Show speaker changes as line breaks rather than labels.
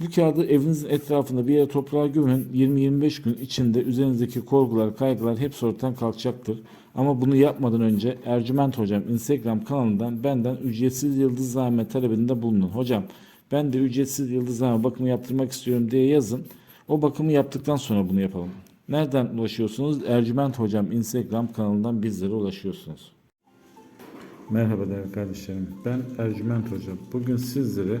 Bu kağıdı evinizin etrafında bir yere toprağa gömün. 20-25 gün içinde üzerinizdeki korkular, kaygılar hepsi ortadan kalkacaktır. Ama bunu yapmadan önce Ercüment Hocam Instagram kanalından benden ücretsiz yıldız zahmet talebinde bulunun. Hocam ben de ücretsiz yıldız zahmet bakımı yaptırmak istiyorum diye yazın. O bakımı yaptıktan sonra bunu yapalım. Nereden ulaşıyorsunuz? Ercüment Hocam Instagram kanalından bizlere ulaşıyorsunuz. Merhaba değerli kardeşlerim. Ben Ercüment Hocam. Bugün sizlere